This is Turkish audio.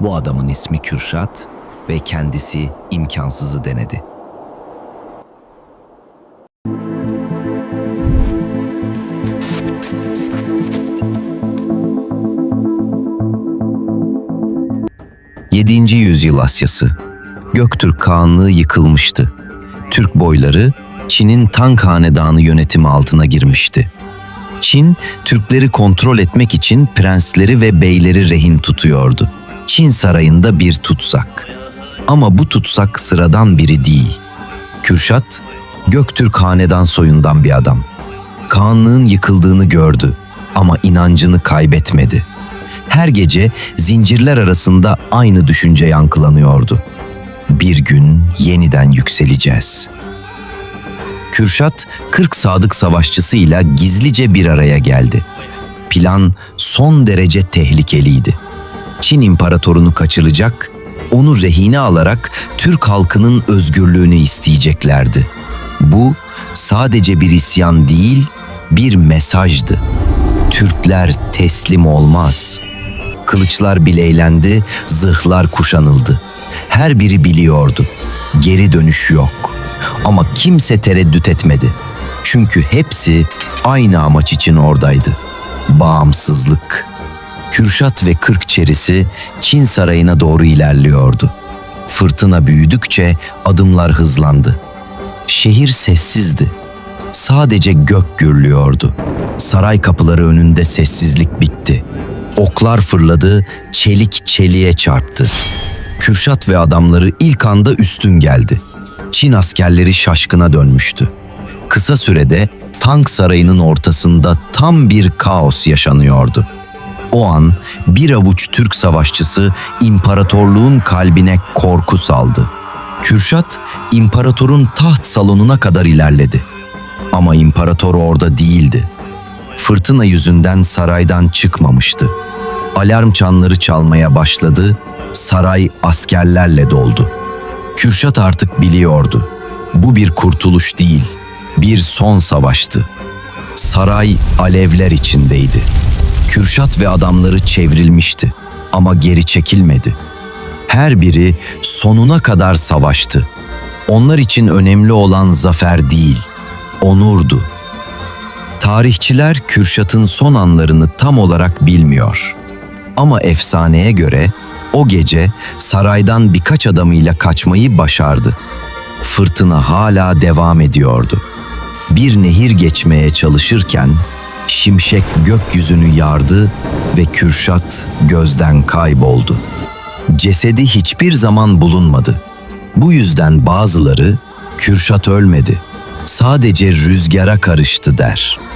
Bu adamın ismi Kürşat ve kendisi imkansızı denedi. Yedinci yüzyıl Asyası. Göktürk Kağanlığı yıkılmıştı. Türk boyları Çin'in Tang Hanedanı yönetimi altına girmişti. Çin, Türkleri kontrol etmek için prensleri ve beyleri rehin tutuyordu. Çin sarayında bir tutsak. Ama bu tutsak sıradan biri değil. Kürşat, Göktürk Hanedan soyundan bir adam. Kağanlığın yıkıldığını gördü ama inancını kaybetmedi. Her gece zincirler arasında aynı düşünce yankılanıyordu. Bir gün yeniden yükseleceğiz.'' Kürşat 40 sadık savaşçısıyla gizlice bir araya geldi. Plan son derece tehlikeliydi. Çin imparatorunu kaçıracak, onu rehine alarak Türk halkının özgürlüğünü isteyeceklerdi. Bu sadece bir isyan değil, bir mesajdı. Türkler teslim olmaz. Kılıçlar bileylendi, zırhlar kuşanıldı. Her biri biliyordu. Geri dönüş yok.'' Ama kimse tereddüt etmedi. Çünkü hepsi aynı amaç için oradaydı. Bağımsızlık. Kürşat ve Kırkçerisi Çin sarayına doğru ilerliyordu. Fırtına büyüdükçe adımlar hızlandı. Şehir sessizdi. Sadece gök gürlüyordu. Saray kapıları önünde sessizlik bitti. Oklar fırladı, çelik çeliğe çarptı. Kürşat ve adamları ilk anda üstün geldi. Çin askerleri şaşkına dönmüştü. Kısa sürede tank sarayının ortasında tam bir kaos yaşanıyordu. O an bir avuç Türk savaşçısı imparatorluğun kalbine korku saldı. Kürşat imparatorun taht salonuna kadar ilerledi. Ama imparator orada değildi. Fırtına yüzünden saraydan çıkmamıştı. Alarm çanları çalmaya başladı, saray askerlerle doldu. Kürşat artık biliyordu. Bu bir kurtuluş değil, bir son savaştı. Saray alevler içindeydi. Kürşat ve adamları çevrilmişti ama geri çekilmedi. Her biri sonuna kadar savaştı. Onlar için önemli olan zafer değil, onurdu. Tarihçiler Kürşat'ın son anlarını tam olarak bilmiyor. Ama efsaneye göre o gece saraydan birkaç adamıyla kaçmayı başardı. Fırtına hala devam ediyordu. Bir nehir geçmeye çalışırken şimşek gökyüzünü yardı ve Kürşat gözden kayboldu. Cesedi hiçbir zaman bulunmadı. Bu yüzden bazıları Kürşat ölmedi. Sadece rüzgara karıştı der.''